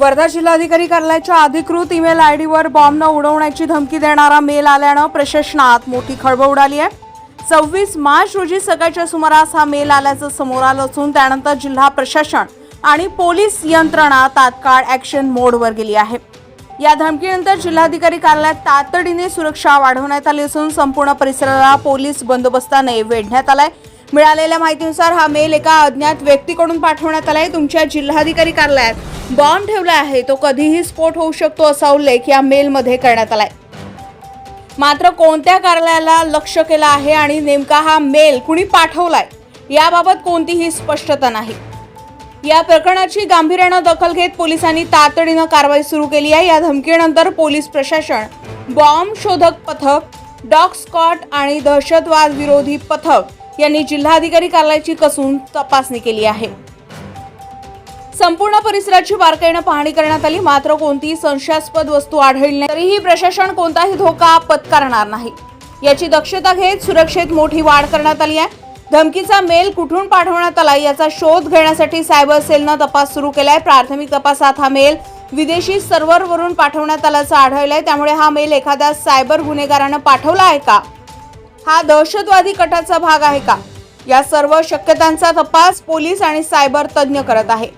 वर्धा जिल्हाधिकारी कार्यालयाच्या अधिकृत ईमेल आय डीवर बॉम्बनं उडवण्याची धमकी देणारा मेल आल्यानं प्रशासनात मोठी खळबळ उडाली आहे. सव्वीस मार्च रोजी सकाळच्या सुमारास हा मेल आल्याचं समोर आलं असून त्यानंतर जिल्हा प्रशासन आणि पोलीस यंत्रणा तात्काळ ॲक्शन मोडवर गेली आहे. या धमकीनंतर जिल्हाधिकारी कार्यालयात तातडीने सुरक्षा वाढवण्यात आली असून संपूर्ण परिसराला पोलीस बंदोबस्ताने वेढण्यात आलाय. मिळालेल्या माहितीनुसार हा मेल एका अज्ञात व्यक्तीकडून पाठवण्यात आलाय. तुमच्या जिल्हाधिकारी कार्यालयात बॉम्ब ठेवला आहे. तो कधीही स्फोट होऊ शकतो असा उल्लेख या मेलमध्ये करण्यात आलाय. मात्र कोणत्या कार्यालयाला लक्ष केलं आहे आणि नेमका हा मेल कुणी पाठवलाय याबाबत कोणतीही स्पष्टता नाही. या प्रकरणाची गांभीर्यानं दखल घेत पोलिसांनी तातडीनं कारवाई सुरू केली आहे. या धमकीनंतर पोलीस प्रशासन बॉम्ब शोधक पथक डॉग स्कॉट आणि दहशतवाद विरोधी पथक यांनी जिल्हाधिकारी कार्यालयाची कसून तपासणी केली आहे. संपूर्ण परिसराची बारकाईनं पाहणी करण्यात आली. मात्र कोणतीही संशयास्पद वस्तू आढळली नाही. तरीही प्रशासन कोणताही धोका पत्करणार नाही. याची दक्षता घेत सुरक्षेत मोठी वाढ करण्यात आली आहे. धमकीचा मेल कुठून पाठवण्यात आला याचा शोध घेण्यासाठी सायबर सेलनं तपास सुरू केलाय. प्राथमिक तपासात हा मेल विदेशी सर्व्हरवरून पाठवण्यात आल्याचं आढळलंय. त्यामुळे हा मेल एखाद्या सायबर गुन्हेगारानं पाठवला आहे का? हा दहशतवादी कटाचा भाग आहे का? या सर्व शक्यतांचा तपास पोलीस आणि सायबर तज्ज्ञ करत आहे.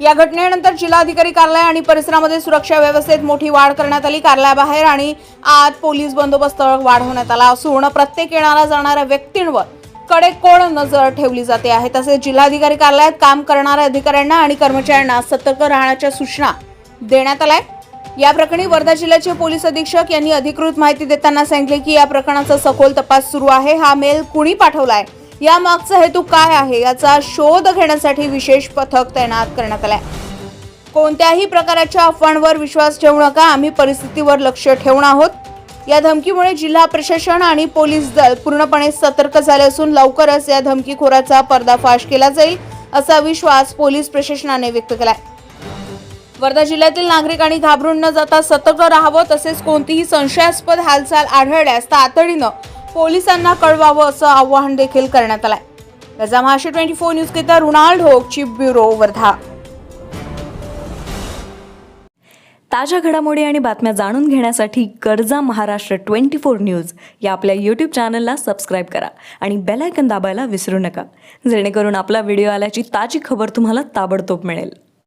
या घटनेनंतर जिल्हाधिकारी कार्यालय आणि परिसरामध्ये सुरक्षा व्यवस्थेत मोठी वाढ करण्यात आली. कार्यालयाबाहेर आणि आत पोलीस बंदोबस्त वाढवण्यात आला असून प्रत्येक येणाऱ्या जाणाऱ्या व्यक्तींवर कडेकोड नजर ठेवली जाते आहे. तसेच जिल्हाधिकारी कार्यालयात काम करणाऱ्या अधिकाऱ्यांना आणि कर्मचाऱ्यांना सतर्क राहण्याच्या सूचना देण्यात आल्या या प्रकरणी वर्धा जिल्ह्याचे पोलीस अधीक्षक यांनी अधिकृत माहिती देताना सांगितले की या प्रकरणाचा सखोल तपास सुरू आहे. हा मेल कुणी पाठवलाय? या मागचा हेतू काय आहे? याचा शोध घेण्यासाठी विशेष पथक तैनात करण्यात आलाय. कोणत्याही प्रकारच्या अफवांवर विश्वास ठेवू नका. आम्ही परिस्थितीवर लक्ष ठेवून आहोत. या धमकीमुळे जिल्हा प्रशासन आणि पोलीस दल पूर्णपणे सतर्क झाले असून लवकरच या धमकीखोराचा पर्दाफाश केला जाईल असा विश्वास पोलीस प्रशासनाने व्यक्त केलाय. वर्धा जिल्ह्यातील नागरिकांनी घाबरून न जाता सतर्क राहावं तसेच कोणतीही संशयास्पद हालचाल आढळल्यास तातडीनं पोलिसांना कळवावं असं आवाहन देखील करण्यात आलंय. Raja Mahashe twenty four news केता Runal Dhok chief bureau Wardha. ताज्या घडामोडी आणि बातम्या जाणून घेण्यासाठी गरजा महाराष्ट्र ट्वेंटी फोर न्यूज या आपल्या यूट्यूब चॅनलला सबस्क्राईब करा आणि बेलायकन दाबायला विसरू नका. जेणेकरून आपला व्हिडिओ आल्याची ताजी खबर तुम्हाला ताबडतोब मिळेल.